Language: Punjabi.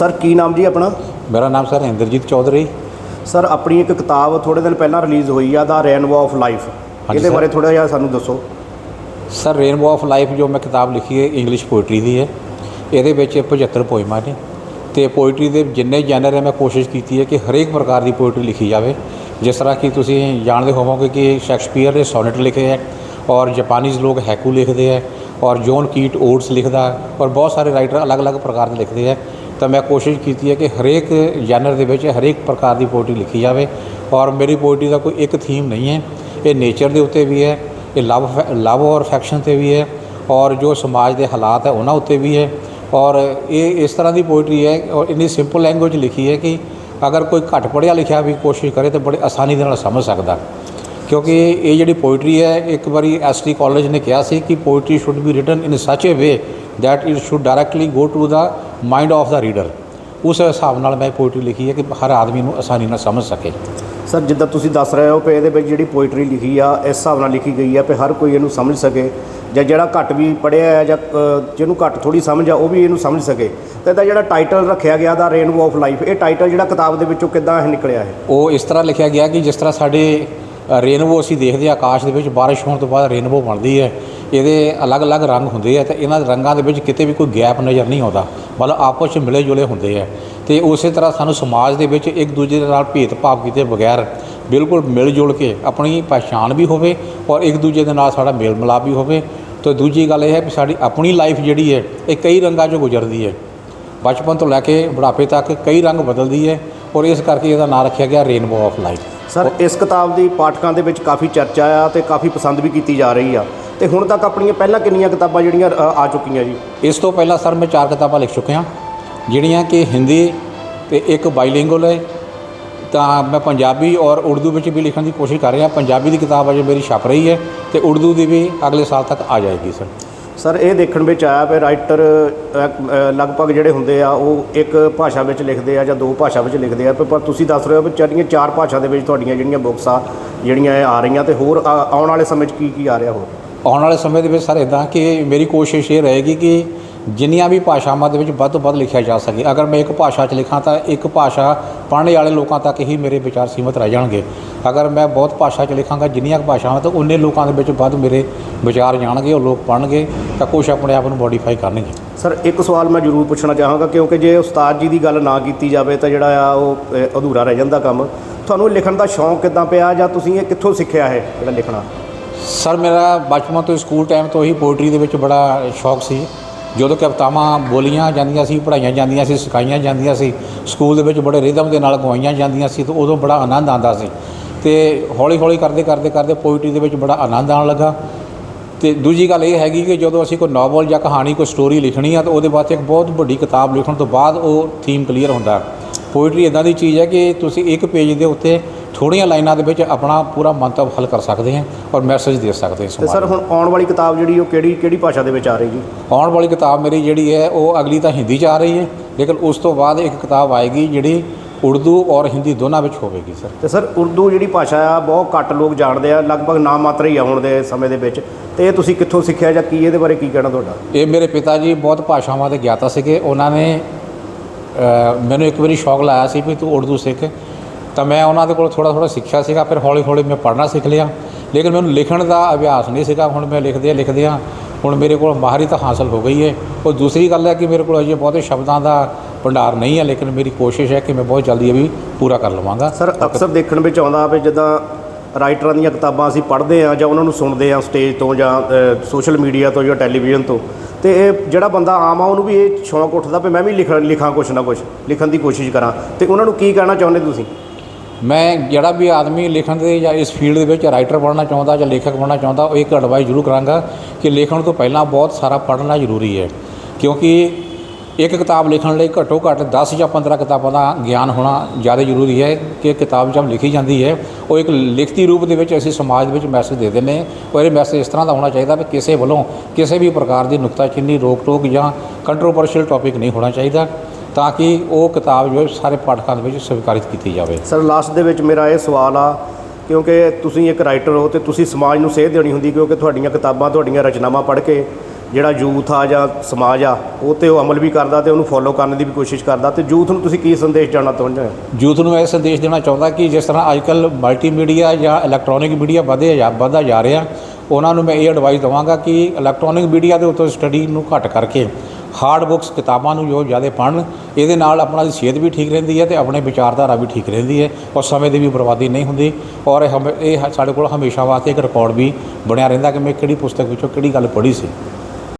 ਸਰ ਕੀ ਨਾਮ ਜੀ ਆਪਣਾ? ਮੇਰਾ ਨਾਮ ਸਰ ਇੰਦਰਜੀਤ ਚੌਧਰੀ। ਸਰ ਆਪਣੀ ਇੱਕ ਕਿਤਾਬ ਥੋੜੇ ਦਿਨ ਪਹਿਲਾਂ ਰਿਲੀਜ਼ ਹੋਈ ਆ ਦਾ ਰੇਨਬੋ ਆਫ ਲਾਈਫ ਇਹਦੇ। ਬਾਰੇ ਥੋੜਾ ਜਿਹਾ ਸਾਨੂੰ ਦੱਸੋ। ਸਰ ਰੇਨਬੋ ਆਫ ਲਾਈਫ ਜੋ ਮੈਂ ਕਿਤਾਬ ਲਿਖੀ ਹੈ ਇੰਗਲਿਸ਼ ਪੋਇਟਰੀ ਦੀ ਹੈ। ਇਹਦੇ ਵਿੱਚ 75 ਪੋਇਮਾਂ ਨੇ। ਤੇ ਪੋਇਟਰੀ ਦੇ ਜਿੰਨੇ ਜਨਰ ਹੈ ਮੈਂ ਕੋਸ਼ਿਸ਼ ਕੀਤੀ ਹੈ ਕਿ ਹਰੇਕ ਪ੍ਰਕਾਰ ਦੀ ਪੋਇਟਰੀ ਲਿਖੀ ਜਾਵੇ। ਜਿਸ ਤਰ੍ਹਾਂ ਕਿ ਤੁਸੀਂ ਜਾਣਦੇ ਹੋਵੋਗੇ ਕਿ ਸ਼ੈਕਸਪੀਅਰ ਨੇ ਸੋਨੇਟ ਲਿਖੇ ਹੈ ਔਰ ਜਾਪਾਨੀਜ਼ ਲੋਕ ਹੈਕੂ ਲਿਖਦੇ ਹੈ ਔਰ ਜੌਨ ਕੀਟ ਓਡਸ ਲਿਖਦਾ ਔਰ ਬਹੁਤ ਸਾਰੇ ਰਾਈਟਰ ਅਲੱਗ-ਅਲੱਗ ਪ੍ਰਕਾਰ ਦੇ ਲਿਖਦੇ ਹੈ। ਤਾਂ ਮੈਂ ਕੋਸ਼ਿਸ਼ ਕੀਤੀ ਹੈ ਕਿ ਹਰੇਕ ਜਨਰ ਦੇ ਵਿੱਚ ਹਰੇਕ ਪ੍ਰਕਾਰ ਦੀ ਪੋਇਟਰੀ ਲਿਖੀ ਜਾਵੇ ਔਰ ਮੇਰੀ ਪੋਇਟਰੀ ਦਾ ਕੋਈ ਇੱਕ ਥੀਮ ਨਹੀਂ ਹੈ। ਇਹ ਨੇਚਰ ਦੇ ਉੱਤੇ ਵੀ ਹੈ, ਇਹ ਲਵ ਲਵ ਔਰ ਫੈਕਸ਼ਨ ਤੇ ਵੀ ਹੈ ਔਰ ਜੋ ਸਮਾਜ ਦੇ ਹਾਲਾਤ ਹੈ ਉਹਨਾਂ ਉੱਤੇ ਵੀ ਹੈ ਔਰ ਇਹ ਇਸ ਤਰ੍ਹਾਂ ਦੀ ਪੋਇਟਰੀ ਹੈ ਔਰ ਇੰਨੀ ਸਿੰਪਲ ਲੈਂਗੁਏਜ ਲਿਖੀ ਹੈ ਕਿ ਅਗਰ ਕੋਈ ਘੱਟ ਪੜ੍ਹਿਆ ਲਿਖਿਆ ਵੀ ਕੋਸ਼ਿਸ਼ ਕਰੇ ਤਾਂ ਬੜੇ ਆਸਾਨੀ ਦੇ ਨਾਲ ਸਮਝ ਸਕਦਾ। ਕਿਉਂਕਿ ਇਹ ਜਿਹੜੀ ਪੋਇਟਰੀ ਹੈ, ਇੱਕ ਵਾਰੀ ਐਸਟੀ ਕਾਲਜ ਨੇ ਕਿਹਾ ਸੀ ਕਿ poetry should be written in such a way that it should directly go to the mind of the reader ਉਸ ਹਿਸਾਬ ਨਾਲ ਮੈਂ ਪੋਇਟਰੀ ਲਿਖੀ ਹੈ ਕਿ ਹਰ ਆਦਮੀ ਨੂੰ ਆਸਾਨੀ ਨਾਲ ਸਮਝ ਸਕੇ। ਸਰ ਜਿੱਦਾਂ ਤੁਸੀਂ ਦੱਸ ਰਹੇ ਹੋ ਕਿ ਇਹਦੇ ਵਿੱਚ ਜਿਹੜੀ ਪੋਇਟਰੀ ਲਿਖੀ ਆ ਇਸ ਹਿਸਾਬ ਨਾਲ ਲਿਖੀ ਗਈ ਆ ਕਿ ਹਰ ਕੋਈ ਇਹਨੂੰ ਸਮਝ ਸਕੇ। ਜਾਂ ਜਿਹੜਾ ਘੱਟ ਵੀ ਪੜ੍ਹਿਆ ਹੈ ਜਾਂ ਜਿਹਨੂੰ ਘੱਟ ਥੋੜੀ ਸਮਝ ਆ ਉਹ ਵੀ ਇਹਨੂੰ ਸਮਝ ਸਕੇ। ਤੇ ਇਹਦਾ ਜਿਹੜਾ ਟਾਈਟਲ ਰੱਖਿਆ ਗਿਆ ਦਾ ਰੇਨਬੋ ਆਫ ਲਾਈਫ ਇਹ ਟਾਈਟਲ ਜਿਹੜਾ ਕਿਤਾਬ ਦੇ ਵਿੱਚੋਂ ਕਿੱਦਾਂ ਇਹ ਨਿਕਲਿਆ ਹੈ ਉਹ ਇਸ ਤਰ੍ਹਾਂ ਲਿਖਿਆ ਗਿਆ ਕਿ ਜਿਸ ਤਰ੍ਹਾਂ ਸਾਡੇ ਰੇਨਬੋ ਅਸੀਂ ਦੇਖਦੇ ਹਾਂ ਆਕਾਸ਼ ਦੇ ਵਿੱਚ ਬਾਰਿਸ਼ ਹੋਣ ਤੋਂ ਬਾਅਦ ਰੇਨਬੋ ਬਣਦੀ ਹੈ। ਇਹਦੇ ਅਲੱਗ-ਅਲੱਗ ਰੰਗ ਹੁੰਦੇ ਆ ਤੇ ਇਹਨਾਂ ਰੰਗਾਂ ਦੇ ਵਿੱਚ ਕਿਤੇ ਵੀ ਕੋਈ ਗੈਪ ਨਜ਼ਰ ਨਹੀਂ ਆਉਂਦਾ। ਮਤਲਬ ਆਪਸ ਵਿੱਚ ਮਿਲੇ ਜੁਲੇ ਹੁੰਦੇ ਆ। ਤੇ ਉਸੇ ਤਰ੍ਹਾਂ ਸਾਨੂੰ ਸਮਾਜ ਦੇ ਵਿੱਚ ਇੱਕ ਦੂਜੇ ਦੇ ਨਾਲ ਭੇਦਭਾਵ ਕੀਤੇ ਬਗੈਰ ਬਿਲਕੁਲ ਮਿਲ ਜੁਲ ਕੇ ਆਪਣੀ ਪਛਾਣ ਵੀ ਹੋਵੇ ਔਰ ਇੱਕ ਦੂਜੇ ਦੇ ਨਾਲ ਸਾਡਾ ਮੇਲ ਮਿਲਾਪ ਵੀ ਹੋਵੇ। ਤੇ ਦੂਜੀ ਗੱਲ ਇਹ ਹੈ ਕਿ ਸਾਡੀ ਆਪਣੀ ਲਾਈਫ ਜਿਹੜੀ ਹੈ, ਇਹ ਕਈ ਰੰਗਾਂ 'ਚੋਂ ਗੁਜ਼ਰਦੀ ਹੈ। ਬਚਪਨ ਤੋਂ ਲੈ ਕੇ ਬੁਢਾਪੇ ਤੱਕ ਕਈ ਰੰਗ ਬਦਲਦੀ ਹੈ ਔਰ ਇਸ ਕਰਕੇ ਇਹਦਾ ਨਾਮ ਰੱਖਿਆ ਗਿਆ ਰੇਨਬੋ ਆਫ ਲਾਈਫ ਸਰ, ਇਸ ਕਿਤਾਬ ਦੀ ਪਾਠਕਾਂ ਦੇ ਵਿੱਚ ਕਾਫੀ ਚਰਚਾ ਆ ਤੇ ਕਾਫੀ ਪਸੰਦ ਵੀ ਕੀਤੀ ਜਾ ਰਹੀ ਆ। ਤੇ ਹੁਣ ਤੱਕ ਆਪਣੀਆਂ ਪਹਿਲਾਂ ਕਿੰਨੀਆਂ ਕਿਤਾਬਾਂ ਜਿਹੜੀਆਂ ਅ, ਆ ਚੁੱਕੀਆਂ ਜੀ? ਇਸ ਤੋਂ ਪਹਿਲਾਂ ਸਰ ਮੈਂ ਚਾਰ ਕਿਤਾਬਾਂ ਲਿਖ ਚੁੱਕਿਆ ਜਿਹੜੀਆਂ ਕਿ ਹਿੰਦੀ ਤੇ ਇੱਕ ਬਾਈਲਿੰਗੁਅਲ ਹੈ। ਤਾਂ ਮੈਂ ਪੰਜਾਬੀ ਔਰ ਉਰਦੂ ਵਿੱਚ ਵੀ ਲਿਖਣ ਦੀ ਕੋਸ਼ਿਸ਼ ਕਰ ਰਿਹਾ ਪੰਜਾਬੀ ਦੀ ਕਿਤਾਬ ਅਜੇ ਮੇਰੀ ਛਪ ਰਹੀ ਹੈ ਤੇ ਉਰਦੂ ਦੀ ਵੀ ਅਗਲੇ ਸਾਲ ਤੱਕ ਆ ਜਾਏਗੀ ਸਰ। ਸਰ ਇਹ ਦੇਖਣ ਵਿੱਚ ਆਇਆ ਵੀ ਰਾਈਟਰ ਲਗਭਗ ਜਿਹੜੇ ਹੁੰਦੇ ਆ ਉਹ ਇੱਕ ਭਾਸ਼ਾ ਵਿੱਚ ਲਿਖਦੇ ਆ ਜਾਂ ਦੋ ਭਾਸ਼ਾ ਵਿੱਚ ਲਿਖਦੇ ਆ। ਪਰ ਪਰ ਤੁਸੀਂ ਦੱਸ ਰਹੇ ਹੋ ਵੀ ਜਿਹੜੀਆਂ ਚਾਰ ਭਾਸ਼ਾ ਦੇ ਵਿੱਚ ਤੁਹਾਡੀਆਂ ਜਿਹੜੀਆਂ ਬੁੱਕਸ ਆ ਜਿਹੜੀਆਂ ਇਹ ਆ ਰਹੀਆਂ ਤੇ ਹੋਰ ਆ- ਆਉਣ ਵਾਲੇ ਸਮੇਂ 'ਚ ਕੀ ਕੀ ਆ ਰਿਹਾ ਹੋਰ? ਆਉਣ ਵਾਲੇ ਸਮੇਂ ਦੇ ਵਿੱਚ ਸਰ ਇਦਾਂ ਕਿ ਮੇਰੀ ਕੋਸ਼ਿਸ਼ ਇਹ ਰਹੇਗੀ ਕਿ ਜਿੰਨੀਆਂ ਵੀ ਭਾਸ਼ਾਵਾਂ ਦੇ ਵਿੱਚ ਵੱਧ ਤੋਂ ਵੱਧ ਲਿਖਿਆ ਜਾ ਸਕੇ। ਅਗਰ ਮੈਂ ਇੱਕ ਭਾਸ਼ਾ 'ਚ ਲਿਖਾਂ ਤਾਂ ਇੱਕ ਭਾਸ਼ਾ ਪੜ੍ਹਨ ਵਾਲੇ ਲੋਕਾਂ ਤੱਕ ਹੀ ਮੇਰੇ ਵਿਚਾਰ ਸੀਮਤ ਰਹਿ ਜਾਣਗੇ। ਅਗਰ ਮੈਂ ਬਹੁਤ ਭਾਸ਼ਾ 'ਚ ਲਿਖਾਂਗਾ, ਜਿੰਨੀਆਂ ਕੁ ਭਾਸ਼ਾਵਾਂ, ਤਾਂ ਉਨੇ ਲੋਕਾਂ ਦੇ ਵਿੱਚ ਵੱਧ ਮੇਰੇ ਵਿਚਾਰ ਜਾਣਗੇ, ਉਹ ਲੋਕ ਪੜ੍ਹਨਗੇ, ਤਾਂ ਕੁਛ ਆਪਣੇ ਆਪ ਨੂੰ ਮੋਡੀਫਾਈ ਕਰਨਗੇ। ਸਰ, ਇੱਕ ਸਵਾਲ ਮੈਂ ਜ਼ਰੂਰ ਪੁੱਛਣਾ ਚਾਹਾਂਗਾ, ਕਿਉਂਕਿ ਜੇ ਉਸਤਾਦ ਜੀ ਦੀ ਗੱਲ ਨਾ ਕੀਤੀ ਜਾਵੇ, ਤਾਂ ਜਿਹੜਾ ਆ ਉਹ ਅਧੂਰਾ ਰਹਿ ਜਾਂਦਾ ਕੰਮ। ਤੁਹਾਨੂੰ ਲਿਖਣ ਦਾ ਸ਼ੌਂਕ ਕਿੱਦਾਂ ਪਿਆ ਜਾਂ ਤੁਸੀਂ ਇਹ ਕਿੱਥੋਂ ਸਿੱਖਿਆ ਹੈ ਜਿਹੜਾ ਲਿਖਣਾ? ਸਰ, ਮੇਰਾ ਬਚਪਨ ਤੋਂ ਸਕੂਲ ਟਾਈਮ ਤੋਂ ਹੀ ਪੋਇਟਰੀ ਦੇ ਵਿੱਚ ਬੜਾ ਸ਼ੌਕ ਸੀ। ਜਦੋਂ ਕਵਿਤਾਵਾਂ ਬੋਲੀਆਂ ਜਾਂਦੀਆਂ ਸੀ, ਪੜ੍ਹਾਈਆਂ ਜਾਂਦੀਆਂ ਸੀ, ਸਿਖਾਈਆਂ ਜਾਂਦੀਆਂ ਸੀ, ਸਕੂਲ ਦੇ ਵਿੱਚ ਬੜੇ ਰਿਦਮ ਦੇ ਨਾਲ ਗਵਾਈਆਂ ਜਾਂਦੀਆਂ ਸੀ, ਤਾਂ ਉਦੋਂ ਬੜਾ ਆਨੰਦ ਆਉਂਦਾ ਸੀ। ਤੇ ਹੌਲੀ ਹੌਲੀ ਕਰਦੇ ਕਰਦੇ ਕਰਦੇ ਪੋਇਟਰੀ ਦੇ ਵਿੱਚ ਬੜਾ ਆਨੰਦ ਆਉਣ ਲੱਗਾ। ਤੇ ਦੂਜੀ ਗੱਲ ਇਹ ਹੈਗੀ ਕਿ ਜਦੋਂ ਅਸੀਂ ਕੋਈ ਨਾਵਲ ਜਾਂ ਕਹਾਣੀ, ਕੋਈ ਸਟੋਰੀ ਲਿਖਣੀ ਆ, ਤਾਂ ਉਹਦੇ ਵਾਸਤੇ ਇੱਕ ਬਹੁਤ ਵੱਡੀ ਕਿਤਾਬ ਲਿਖਣ ਤੋਂ ਬਾਅਦ ਉਹ ਥੀਮ ਕਲੀਅਰ ਹੁੰਦਾ। ਪੋਇਟਰੀ ਇਦਾਂ ਦੀ ਚੀਜ਼ ਹੈ ਕਿ ਤੁਸੀਂ ਇੱਕ ਪੇਜ ਦੇ ਉੱਤੇ ਥੋੜੀਆਂ ਲਾਈਨਾਂ ਦੇ ਵਿੱਚ ਆਪਣਾ ਪੂਰਾ ਮੰਤਵ ਹੱਲ ਕਰ ਸਕਦੇ ਹਾਂ ਔਰ ਮੈਸੇਜ ਦੇ ਸਕਦੇ ਹਾਂ ਤੇ ਸਮਾਜ ਸਰ ਹੁਣ ਆਉਣ ਵਾਲੀ ਕਿਤਾਬ ਜਿਹੜੀ ਉਹ ਕਿਹੜੀ ਕਿਹੜੀ ਭਾਸ਼ਾ ਦੇ ਵਿੱਚ ਆ ਰਹੀ ਜੀ? ਆਉਣ ਵਾਲੀ ਕਿਤਾਬ ਮੇਰੀ ਜਿਹੜੀ ਹੈ ਉਹ ਅਗਲੀ ਤਾਂ ਹਿੰਦੀ 'ਚ ਆ ਰਹੀ ਹੈ ਲੇਕਿਨ ਉਸ ਤੋਂ ਬਾਅਦ ਇੱਕ ਕਿਤਾਬ ਆਏਗੀ ਜਿਹੜੀ ਉਰਦੂ ਔਰ ਹਿੰਦੀ ਦੋਨਾਂ ਵਿੱਚ ਹੋਵੇਗੀ ਸਰ। ਤੇ ਸਰ ਉਰਦੂ ਜਿਹੜੀ ਭਾਸ਼ਾ ਆ ਬਹੁਤ ਘੱਟ ਲੋਕ ਜਾਣਦੇ ਆ ਲਗਭਗ ਨਾਮ ਮਾਤਰ ਹੀ ਆ ਹੁਣ ਦੇ ਸਮੇਂ ਦੇ ਵਿੱਚ। ਤੇ ਇਹ ਤੁਸੀਂ ਕਿੱਥੋਂ ਸਿੱਖਿਆ ਜਾਂ ਕੀ ਇਹਦੇ ਬਾਰੇ ਕੀ ਕਹਿਣਾ ਤੁਹਾਡਾ? ਇਹ ਮੇਰੇ ਪਿਤਾ ਜੀ ਬਹੁਤ ਭਾਸ਼ਾਵਾਂ ਦੇ ਗਿਆਤਾ ਸੀਗੇ। ਉਹਨਾਂ ਨੇ ਅ, ਮੈਨੂੰ ਇੱਕ ਵਾਰੀ ਸ਼ੌਕ ਲਾਇਆ ਸੀ ਵੀ ਤੂੰ ਉਰਦੂ ਸਿੱਖ। ਤਾਂ ਮੈਂ ਉਹਨਾਂ ਦੇ ਕੋਲ ਥੋੜਾ ਥੋੜਾ ਸਿੱਖਿਆ ਸੀਗਾ, ਫਿਰ ਹੌਲੀ ਹੌਲੀ ਮੈਂ ਪੜ੍ਹਨਾ ਸਿੱਖ ਲਿਆ। ਲੇਕਿਨ ਮੈਨੂੰ ਲਿਖਣ ਦਾ ਅਭਿਆਸ ਨਹੀਂ ਸੀਗਾ, ਹੁਣ ਮੈਂ ਲਿਖਦੇ ਲਿਖਦੇ ਹਾਂ ਹੁਣ ਮੇਰੇ ਕੋਲ ਮਾਹਰੀ ਤਾਂ ਹਾਸਲ ਹੋ ਗਈ ਹੈ ਉਹ ਦੂਸਰੀ ਗੱਲ ਹੈ ਕਿ ਮੇਰੇ ਕੋਲ ਅਜੇ ਬਹੁਤੇ ਸ਼ਬਦਾਂ ਦਾ ਭੰਡਾਰ ਨਹੀਂ ਹੈ, ਲੇਕਿਨ ਮੇਰੀ ਕੋਸ਼ਿਸ਼ ਹੈ ਕਿ ਮੈਂ ਬਹੁਤ ਜਲਦੀ ਇਹ ਵੀ ਪੂਰਾ ਕਰ ਲਵਾਂਗਾ। ਸਰ, ਅਕਸਰ ਦੇਖਣ ਵਿੱਚ ਆਉਂਦਾ ਵੀ ਜਿੱਦਾਂ ਰਾਈਟਰਾਂ ਦੀਆਂ ਕਿਤਾਬਾਂ ਅਸੀਂ ਪੜ੍ਹਦੇ ਆ ਜਾਂ ਉਹਨਾਂ ਨੂੰ ਸੁਣਦੇ ਆ ਸਟੇਜ ਤੋਂ ਜਾਂ ਸੋਸ਼ਲ ਮੀਡੀਆ ਤੋਂ ਜਾਂ ਟੈਲੀਵਿਜ਼ਨ ਤੋਂ, ਤੇ ਇਹ ਜਿਹੜਾ ਬੰਦਾ ਆਮ ਆ ਉਹਨੂੰ ਵੀ ਇਹ ਸ਼ੌਂਕ ਉੱਠਦਾ ਵੀ ਮੈਂ ਵੀ ਲਿਖ, ਲਿਖਾਂ ਕੁਛ ਨਾ ਕੁਛ, ਲਿਖਣ ਦੀ ਕੋਸ਼ਿਸ਼ ਕਰਾਂ। ਤੇ ਉਹਨਾਂ ਨੂੰ ਕੀ ਕਹਿਣਾ ਚਾਹੁੰਦੇ ਤੁਸੀਂ? ਮੈਂ ਜਿਹੜਾ ਵੀ ਆਦਮੀ ਲਿਖਣ ਦੇ ਜਾਂ ਇਸ ਫੀਲਡ ਦੇ ਵਿੱਚ ਰਾਈਟਰ ਬਣਨਾ ਚਾਹੁੰਦਾ ਜਾਂ ਲੇਖਕ ਬਣਨਾ ਚਾਹੁੰਦਾ, ਉਹ ਇੱਕ ਐਡਵਾਈਸ ਜ਼ਰੂਰ ਕਰਾਂਗਾ ਕਿ ਲਿਖਣ ਤੋਂ ਪਹਿਲਾਂ ਬਹੁਤ ਸਾਰਾ ਪੜ੍ਹਨਾ ਜ਼ਰੂਰੀ ਹੈ। ਕਿਉਂਕਿ ਇੱਕ ਕਿਤਾਬ ਲਿਖਣ ਲਈ ਘੱਟੋ ਘੱਟ 10 ਜਾਂ 15 ਕਿਤਾਬਾਂ ਦਾ ਗਿਆਨ ਹੋਣਾ ਜ਼ਿਆਦਾ ਜ਼ਰੂਰੀ ਹੈ ਕਿ ਕਿਤਾਬ ਜਦ ਲਿਖੀ ਜਾਂਦੀ ਹੈ, ਉਹ ਇੱਕ ਲਿਖਤੀ ਰੂਪ ਦੇ ਵਿੱਚ ਅਸੀਂ ਸਮਾਜ ਦੇ ਵਿੱਚ ਮੈਸੇਜ ਦੇ ਦਿੰਦੇ ਹਾਂ। ਔਰ ਇਹ ਮੈਸੇਜ ਇਸ ਤਰ੍ਹਾਂ ਦਾ ਹੋਣਾ ਚਾਹੀਦਾ ਵੀ ਕਿਸੇ ਵੱਲੋਂ ਕਿਸੇ ਵੀ ਪ੍ਰਕਾਰ ਦੀ ਨੁਕਤਾਚੀਨੀ ਰੋਕ ਟੋਕ ਜਾਂ ਕੰਟਰੋਵਰਸ਼ੀਅਲ ਟੌਪਿਕ ਨਹੀਂ ਹੋਣਾ ਚਾਹੀਦਾ। ਤਾਂ ਕਿ ਉਹ ਕਿਤਾਬ ਜੋ ਹੈ ਸਾਰੇ ਪਾਠਕਾਂ ਦੇ ਵਿੱਚ ਸਵੀਕਾਰਿਤ ਕੀਤੀ ਜਾਵੇ। ਸਰ ਲਾਸਟ ਦੇ ਵਿੱਚ ਮੇਰਾ ਇਹ ਸਵਾਲ ਆ ਕਿਉਂਕਿ ਤੁਸੀਂ ਇੱਕ ਰਾਈਟਰ ਹੋ ਤੇ ਤੁਸੀਂ ਸਮਾਜ ਨੂੰ ਸੇਧ ਦੇਣੀ ਹੁੰਦੀ ਕਿਉਂਕਿ ਤੁਹਾਡੀਆਂ ਕਿਤਾਬਾਂ ਤੁਹਾਡੀਆਂ ਰਚਨਾਵਾਂ ਪੜ੍ਹ ਕੇ ਜਿਹੜਾ ਯੂਥ ਆ ਜਾਂ ਸਮਾਜ ਆ ਉਹ ਤੇ ਉਹ ਅਮਲ ਵੀ ਕਰਦਾ ਤੇ ਉਹਨੂੰ ਫੋਲੋ ਕਰਨ ਦੀ ਵੀ ਕੋਸ਼ਿਸ਼ ਕਰਦਾ ਤੇ ਯੂਥ ਨੂੰ ਤੁਸੀਂ ਕੀ ਸੰਦੇਸ਼ ਜਾਣਾ ਚਾਹੁੰਦੇ ਹੋ? ਯੂਥ ਨੂੰ ਇਹ ਸੰਦੇਸ਼ ਦੇਣਾ ਚਾਹੁੰਦਾ ਕਿ ਜਿਸ ਤਰ੍ਹਾਂ ਅੱਜਕੱਲ ਮਲਟੀਮੀਡੀਆ ਜਾਂ ਇਲੈਕਟ੍ਰੋਨਿਕ ਮੀਡੀਆ ਵਧੇ ਜਾ ਵਧਦਾ ਜਾ ਰਿਹਾ ਉਹਨਾਂ ਨੂੰ ਮੈਂ ਇਹ ਐਡਵਾਈਸ ਦਵਾਂਗਾ ਕਿ ਇਲੈਕਟ੍ਰੋਨਿਕ ਮੀਡੀਆ ਦੇ ਉੱਤੇ ਸਟੱਡੀ ਨੂੰ ਘੱਟ ਕਰਕੇ ਹਾਰਡ ਬੁੱਕਸ ਕਿਤਾਬਾਂ ਨੂੰ ਜੋ ਜ਼ਿਆਦਾ ਪੜ੍ਹਨ ਇਹਦੇ ਨਾਲ ਆਪਣਾ ਦੀ ਸਿਹਤ ਵੀ ਠੀਕ ਰਹਿੰਦੀ ਹੈ ਤੇ ਆਪਣੇ ਵਿਚਾਰਧਾਰਾ ਵੀ ਠੀਕ ਰਹਿੰਦੀ ਹੈ ਔਰ ਸਮੇਂ ਦੀ ਵੀ ਬਰਬਾਦੀ ਨਹੀਂ ਹੁੰਦੀ ਔਰ ਇਹ ਇਹ ਸਾਡੇ ਕੋਲ ਹਮੇਸ਼ਾ ਵਾਸਤੇ ਇੱਕ ਰਿਕਾਰਡ ਵੀ ਬਣਿਆ ਰਹਿੰਦਾ ਕਿ ਮੈਂ ਕਿਹੜੀ ਪੁਸਤਕ ਵਿੱਚੋਂ ਕਿਹੜੀ ਗੱਲ ਪੜ੍ਹੀ ਸੀ।